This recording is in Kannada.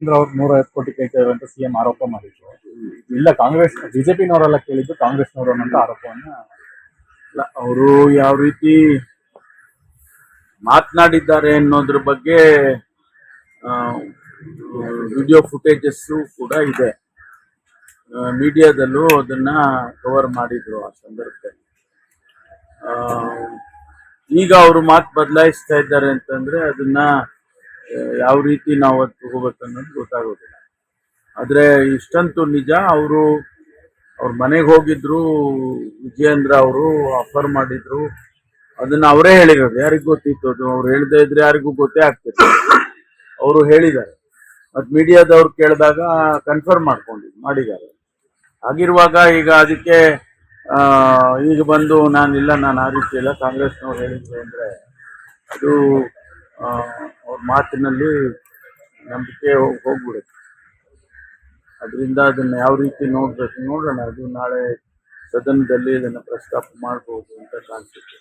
ಅಂದ್ರೆ ಅವ್ರು ನೂರ ಐವತ್ತು ಕೋಟಿ ಕೇಳ್ತಾರೆ ಅಂತ ಸಿಎಂ ಆರೋಪ ಮಾಡಿದ್ರು. ಇಲ್ಲ, ಕಾಂಗ್ರೆಸ್, ಬಿಜೆಪಿನವರೆಲ್ಲ ಕೇಳಿದ್ದು ಕಾಂಗ್ರೆಸ್ನವರು ಅನ್ನೋ ಆರೋಪವನ್ನ ಇಲ್ಲ, ಅವರು ಯಾವ ರೀತಿ ಮಾತನಾಡಿದ್ದಾರೆ ಅನ್ನೋದ್ರ ಬಗ್ಗೆ ವಿಡಿಯೋ ಫುಟೇಜಸ್ಸು ಕೂಡ ಇದೆ. ಮೀಡಿಯಾದಲ್ಲೂ ಅದನ್ನ ಕವರ್ ಮಾಡಿದ್ರು ಆ ಸಂದರ್ಭದಲ್ಲಿ. ಈಗ ಅವರು ಮಾತು ಬದಲಾಯಿಸ್ತಾ ಇದ್ದಾರೆ ಅಂತಂದ್ರೆ ಅದನ್ನ ಯಾವ ರೀತಿ ನಾವು ಅದು ತಗೋಬೇಕು ಅನ್ನೋದು ಗೊತ್ತಾಗೋದಿಲ್ಲ. ಆದರೆ ಇಷ್ಟಂತೂ ನಿಜ, ಅವರು ಅವ್ರ ಮನೆಗೆ ಹೋಗಿದ್ರು, ವಿಜಯೇಂದ್ರ ಅವರು ಆಫರ್ ಮಾಡಿದ್ರು. ಅದನ್ನ ಅವರೇ ಹೇಳಿರೋದು, ಯಾರಿಗೂ ಗೊತ್ತಿತ್ತು ಅದು? ಅವ್ರು ಹೇಳದೇ ಇದ್ರೆ ಯಾರಿಗೂ ಗೊತ್ತೇ ಆಗ್ತಿತ್ತು ಅವರು ಹೇಳಿದ್ದಾರೆ. ಮತ್ತು ಮೀಡಿಯಾದವ್ರು ಕೇಳಿದಾಗ ಕನ್ಫರ್ಮ್ ಮಾಡ್ಕೊಂಡಿದ್ದು ಮಾಡಿದ್ದಾರೆ. ಆಗಿರುವಾಗ ಈಗ ಅದಕ್ಕೆ ಈಗ ಬಂದು ನಾನಿಲ್ಲ, ನಾನು ಆ ರೀತಿ ಇಲ್ಲ. ಕಾಂಗ್ರೆಸ್ನವ್ರು ಹೇಳಿದ್ರು ಅಂದ್ರೆ ಅದು ಮಾತಿನಲ್ಲಿ ನಂಬಿಕೆ ಹೋಗ್- ಹೋಗ್ಬಿಡುತ್ತೆ. ಅದರಿಂದ ಅದನ್ನು ಯಾವ ರೀತಿ ನೋಡಬೇಕು ನೋಡೋಣ. ಅದು ನಾಳೆ ಸದನದಲ್ಲಿ ಇದನ್ನು ಪ್ರಸ್ತಾಪ ಮಾಡ್ಬೋದು ಅಂತ ಕಾಣಿಸುತ್ತೆ.